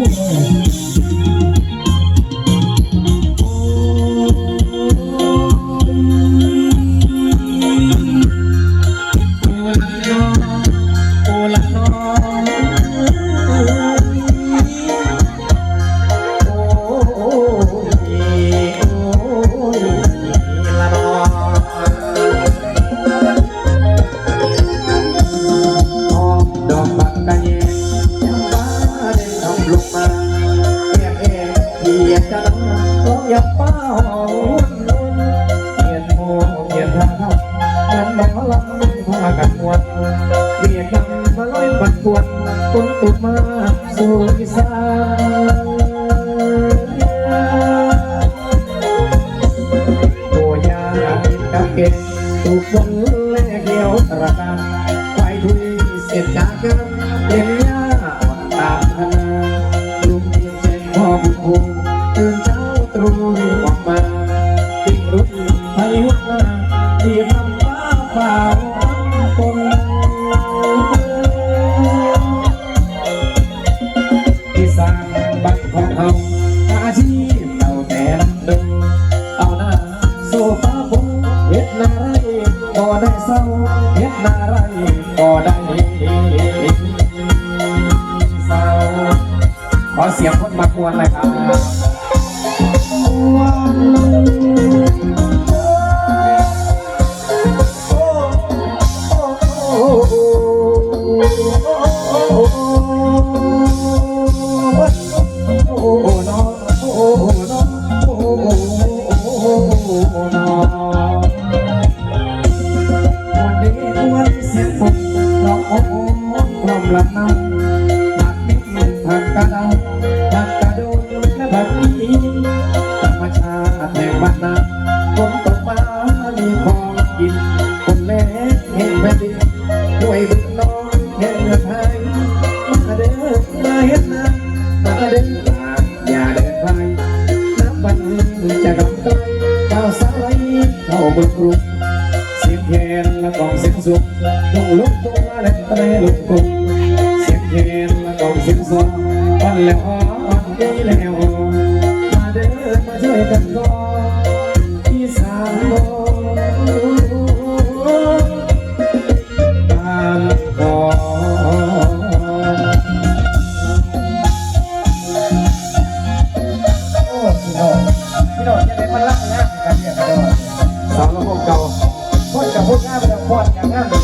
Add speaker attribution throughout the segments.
Speaker 1: โอย่าป้าหอมลุ่นเกียดโมเกียดทางเข้างั้นแม่เขาลำพากันมวนเรียกยังมาลอยบัดปวดคนตุกมาสู่อีสานโอ้ยากับเก็บถูกคนแลกเกี่ยวตระการไฟทุยเสร็จจากเกินเลี้ยาอ่อนตามคณะลุงเพียงใจพอบุญภูมิตื่นเช้าตรู่ออกมาติดรุ่นไปหัวหน้าเรียบน้ำฟ้าเปล่าคนที่สร้างบัตรของเขาอาชีพเราแต่ลำดงเอาหน้าโซฟาผมเฮ็ดนาไรก็ได้เศร้าเฮ็ดนาไรก็ได้เศร้าขอเสียงคนมากวนเลยครับ ลุกตัวและตะเลลุกตุกเสียงแคนและกองเสียงสุขวันแล้วอ่อนดีแล้วมาเด้อมาช่วยกันก่อนอีสานโลตามก่อน
Speaker 2: โอ้พี่น้องพี่น้องจะได้มาลักงานกันเนี่ยกันด้อ
Speaker 1: สาวละพวกเก่า
Speaker 2: พ่นกับพ่นงานไปแล้วพ่นกับงาน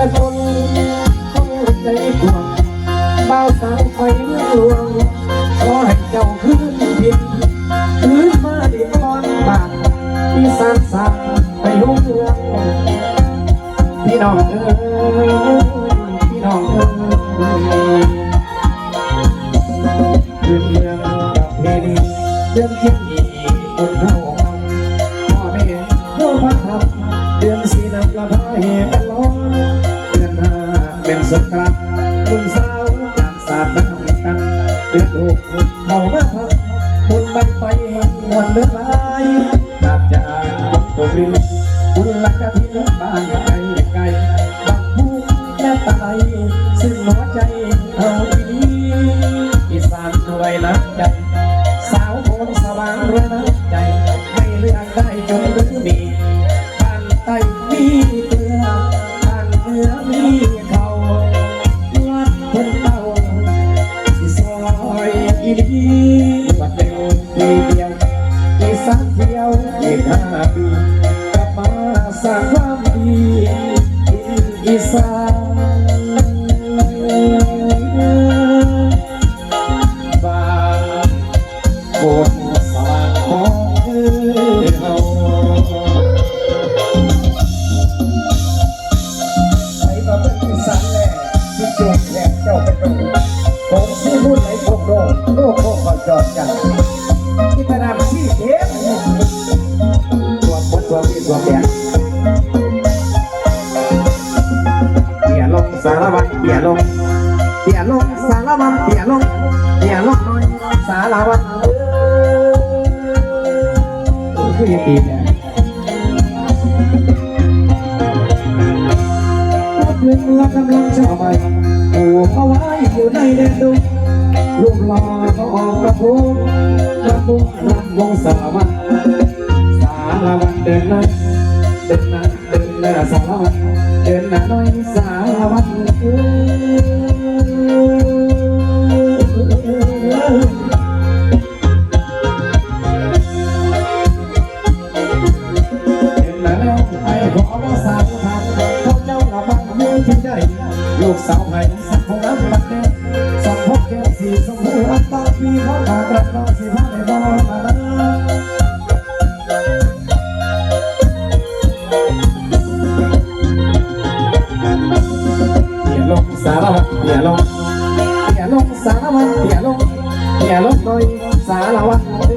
Speaker 1: แม่ตนคงใจกว้างบ่าวสาวไฟเมืองหลวงขอให้เจ้าคืนดินคืนมาดินอนบานอีสานสานไปหุ่งเรืองพี่น้องเอ้ยพี่น้องเอ้ยคืนเมืองกับเพลีเรื่องที่มีคนเท่าพ่อแม่เพื่อพักทำเดือนสีน้ำละพาเสงกรานต์ลุงสาวต่างสาดน้ำกันเดือนหกเขามาพักบุญบันไปวันเลือดไหลตาบจากคนตัวริมบุญลักกะทินบ้านไกลไกลบักพูแม่ตายซึ่งหัวใจเอา สร้างความดีอีสานบ้านโคตรสว่างขอ งเตี่ยลงสารวัตรเตี่ยลงเตี่ยลงน่อยสารวัตรคือเฮตีเนี่ยเรือเมื่อกำลังจะไปผูกเอาไว้อยู่ในแดนดงลูกหล่อก็ออกกระพุ้งกระพุ้งรำวงสารวัตรสารวัตรเดินหน้าเดินหน้าเดินหน้าสารวัตร ดินหน้อยสารวัตรเอ้ยเห็นแล้วไอ้ขอว่าสาวทางเขาเจ้าละบังเมืองที่ใหญ่ลูกสาวไผ่สักของน้ำบัดเด็สองพกแก้มสีสมพูอันตา สารวัตรเตี่ยลงเตี่ยลงสารวัตรเตี่ยลงเตี่ยลงหน่อยสารวัตร